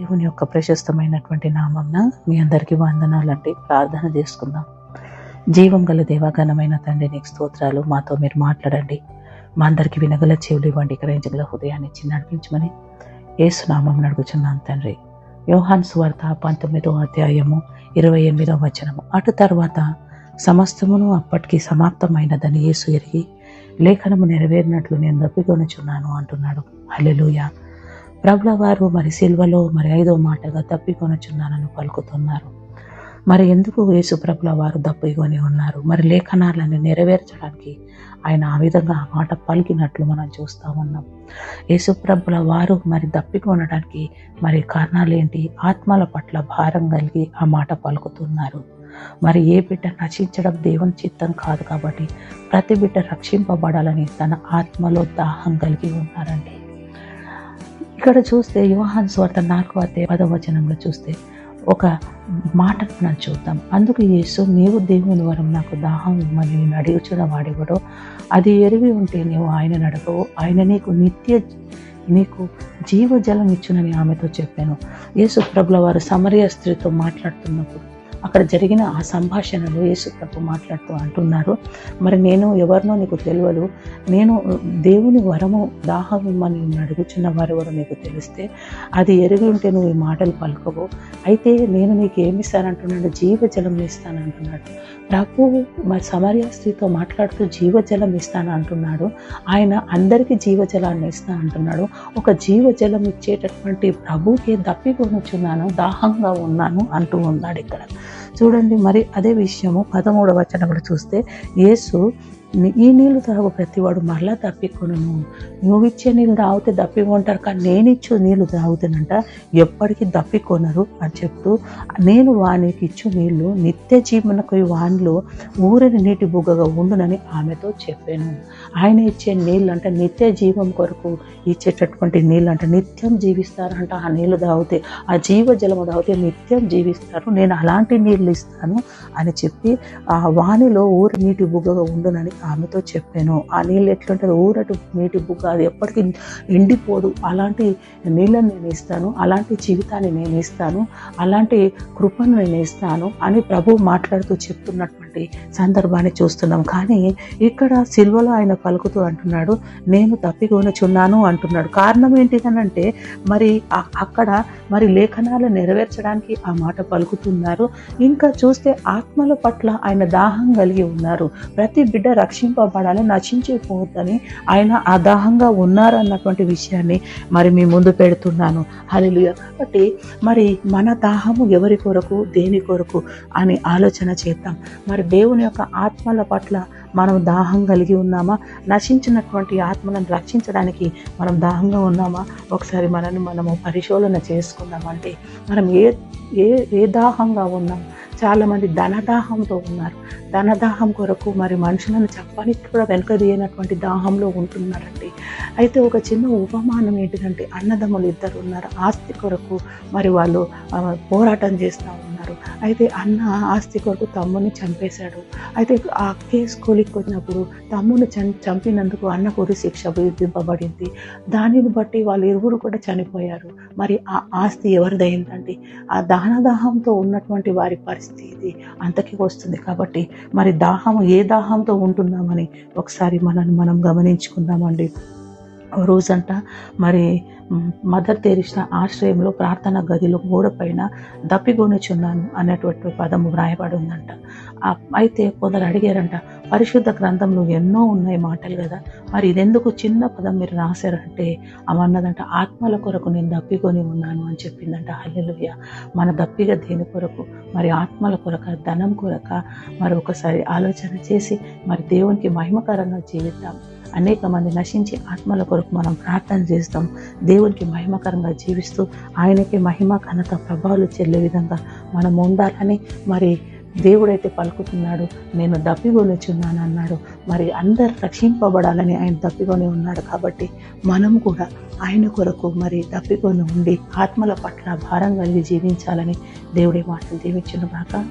దేవుని యొక్క ప్రశస్తమైనటువంటి నామంన మీ అందరికీ వందనాలండి. ప్రార్థన చేసుకుందాం. జీవం గల దేవాగణమైన తండ్రి నీకు స్తోత్రాలు. మాతో మీరు మాట్లాడండి. మా అందరికీ వినగల చెవులు ఇవ్వండి. గ్రహించగల హృదయాన్ని ఇచ్చి నడిపించమని ఏసునామం నడుపుచున్నాను తండ్రి. యోహాన్ సువార్త పంతొమ్మిదో అధ్యాయము ఇరవై ఎనిమిదో వచనము. అటు తర్వాత సమస్తమును అప్పటికి సమాప్తమైనదని యేసు ఎరిగి లేఖనము నెరవేరినట్లు నేను దప్పికొనుచున్నాను అంటున్నాడు. అల్లెలుయా ప్రభుల వారు మరి సిల్వలో మరి ఐదో మాటగా తప్పికొనుచున్నానని పలుకుతున్నారు. మరి ఎందుకు యేసు ప్రభుల వారు దప్పికొని ఉన్నారు? మరి లేఖనాలను నెరవేర్చడానికి ఆయన ఆ విధంగా ఆ మాట పలికినట్లు మనం చూస్తా ఉన్నాం. యేసు ప్రభుల వారు మరి దప్పికొనడానికి మరి కారణాలు ఏంటి? ఆత్మల పట్ల భారం కలిగి ఆ మాట పలుకుతున్నారు. మరి ఏ బిడ్డ నశించడం దేవుని చిత్తం కాదు కాబట్టి ప్రతి బిడ్డ రక్షింపబడాలని తన ఆత్మలో దాహం కలిగి ఉన్నారండి ఇక్కడ చూస్తే యోహాన్ స్వార్థ నాలుగో అధ్యాయ పదవచనంలో చూస్తే ఒక మాటను మనం చూద్దాం. అందుకు యేసు నీవు దేవుని వరం నాకు దాహం ఇమ్మని నేను అడుగుచున్న వాడెవడో అది ఎరిగి ఉంటే నీవు ఆయన నడకవు ఆయన నీకు నిత్య నీకు జీవజలం ఇచ్చునని ఆమెతో చెప్పాను. యేసు ప్రభుల వారు సమరయ స్త్రీతో మాట్లాడుతున్నప్పుడు అక్కడ జరిగిన ఆ సంభాషణలో యేసు ప్రభు మాట్లాడుతూ అంటున్నారు. మరి నేను ఎవరినో నీకు తెలియదు. నేను దేవుని వరము దాహం ఇమ్మని అడుగుచున్న వారి వరం నీకు తెలిస్తే అది ఎరిగి ఉంటే నువ్వు ఈ మాటలు పలుకవు. అయితే నేను నీకు ఏమి ఇస్తానంటున్నాడు జీవజలం ఇస్తానంటున్నాడు ప్రభు మరి సమర్య స్త్రీతో మాట్లాడుతూ జీవజలం ఇస్తాను అంటున్నాడు. ఆయన అందరికీ జీవజలాన్ని ఇస్తా అంటున్నాడు. ఒక జీవజలం ఇచ్చేటటువంటి ప్రభుకి దప్పికొనుచున్నాను దాహంగా ఉన్నాను అంటూ ఉన్నాడు ఇక్కడ. చూడండి మరి అదే విషయము పదమూడవ వచనంలో చూస్తే యేసు ఈ నీళ్ళు తాగు ప్రతివాడు మరలా తప్పికొను నువ్వు ఇచ్చే నీళ్ళు తాగితే దప్పికొంటారు కానీ నేను ఇచ్చే నీళ్ళు తాగుతానంట. ఎప్పటికీ దప్పికొనరు అని చెప్తూ నేను వానికి ఇచ్చు నీళ్ళు నిత్య జీవనకు వానిలో ఊరిని నీటి బుగ్గగా ఉండునని ఆమెతో చెప్పాను. ఆయన ఇచ్చే నీళ్ళు అంటే నిత్య జీవం కొరకు ఇచ్చేటటువంటి నీళ్ళు అంటే నిత్యం జీవిస్తారంట. ఆ నీళ్ళు తాగితే ఆ జీవజలము తాగితే నిత్యం జీవిస్తారు. నేను అలాంటి నీళ్ళు ఇస్తాను అని చెప్పి ఆ వానిలో ఊరి నీటి బుగ్గగా ఉండునని ఆమెతో చెప్పాను. ఆ నీళ్ళు ఎట్లుంటుంది ఊరటు నీటి బుగ్గ అది ఎప్పటికీ ఎండిపోదు. అలాంటి నీళ్ళని నేను ఇస్తాను అలాంటి జీవితాన్ని నేను ఇస్తాను అలాంటి కృపను నేను ఇస్తాను అని ప్రభు మాట్లాడుతూ చెప్తున్నట్టు అనేటువంటి సందర్భాన్ని చూస్తున్నాం. కానీ ఇక్కడ సిల్వలో ఆయన పలుకుతూ అంటున్నాడు నేను తప్పికొనుచున్నాను అంటున్నాడు. కారణం ఏంటిదనంటే మరి అక్కడ మరి లేఖనాలు నెరవేర్చడానికి ఆ మాట పలుకుతున్నారు. ఇంకా చూస్తే ఆత్మల పట్ల ఆయన దాహం కలిగి ఉన్నారు. ప్రతి బిడ్డ రక్షింపబడాలి నశించిపోవద్దని ఆయన ఆ దాహంగా ఉన్నారు అన్నటువంటి విషయాన్ని మరి మీ ముందు పెడుతున్నాను. హలిలుయ కాబట్టి మరి మన దాహము ఎవరి కొరకు దేని కొరకు అని ఆలోచన చేద్దాం. మరి దేవుని యొక్క ఆత్మల పట్ల మనం దాహం కలిగి ఉన్నామా? నశించినటువంటి ఆత్మలను రక్షించడానికి మనం దాహంగా ఉన్నామా? ఒకసారి మనల్ని మనము పరిశోధన చేసుకుందామంటే మనం ఏ ఏ ఏ దాహంగా ఉన్నాం? చాలామంది ధనదాహంతో ఉన్నారు. ధనదాహం కొరకు మరి మనుషులను చెప్పడానికి కూడా వెనకదీయనటువంటి దాహంలో ఉంటున్నారండి. అయితే ఒక చిన్న ఉపమానం ఏంటిదంటే అన్నదమ్ములు ఇద్దరు ఉన్నారు. ఆస్తి కొరకు మరి వాళ్ళు పోరాటం చేస్తూ ఉన్నారు. అయితే అన్న ఆస్తి కొరకు తమ్ముని చంపేశాడు. అయితే ఆ కేసు కొలిక్కొచ్చినప్పుడు తమ్ముని చంపినందుకు అన్నకు ఉరి శిక్ష విధింపబడింది. దానిని బట్టి వాళ్ళు ఇరువురు కూడా చనిపోయారు. మరి ఆ ఆస్తి ఎవరిదైందండి? ఆ దహనదాహంతో ఉన్నటువంటి వారి పరిస్థితి అంతకి వస్తుంది కాబట్టి మరి దాహం ఏ దాహంతో ఉంటున్నామని ఒకసారి మనల్ని మనం గమనించుకుందామండి. రోజంట మరి మదర్ తెరిసిన ఆశ్రయంలో ప్రార్థన గదిలో గోడ పైన దప్పిగొనుచున్నాను అనేటువంటి పదము వ్రాయబడి ఉందంట అయితే కొందరు అడిగారంట పరిశుద్ధ గ్రంథంలో ఎన్నో ఉన్నాయి మాటలు కదా మరి ఇదెందుకు చిన్న పదం మీరు రాశారంటే అమన్నదంట ఆత్మల కొరకు నేను దప్పికొని ఉన్నాను అని చెప్పిందంట. హల్లెలుయ్య మన దప్పిక దేని కొరకు? మరి ఆత్మల కొరక ధనం కొరక? మరి ఒకసారి ఆలోచన చేసి మరి దేవునికి మహిమకరంగా జీవిద్దాం. అనేక మంది నశించి ఆత్మల కొరకు మనం ప్రార్థన చేస్తాం. దేవునికి మహిమకరంగా జీవిస్తూ ఆయనకి మహిమ ఘనత ప్రభావాలు చెల్లే విధంగా మనం ఉండాలని మరి దేవుడైతే పలుకుతున్నాడు. నేను దప్పిగొనిచున్నాను అన్నాడు మరి అందరు రక్షింపబడాలని ఆయన దప్పికొని ఉన్నాడు కాబట్టి మనం కూడా ఆయన కొరకు మరి దప్పికొని ఉండి ఆత్మల పట్ల భారం కలిగి జీవించాలని దేవుడి మాటలు దీవించిన కాక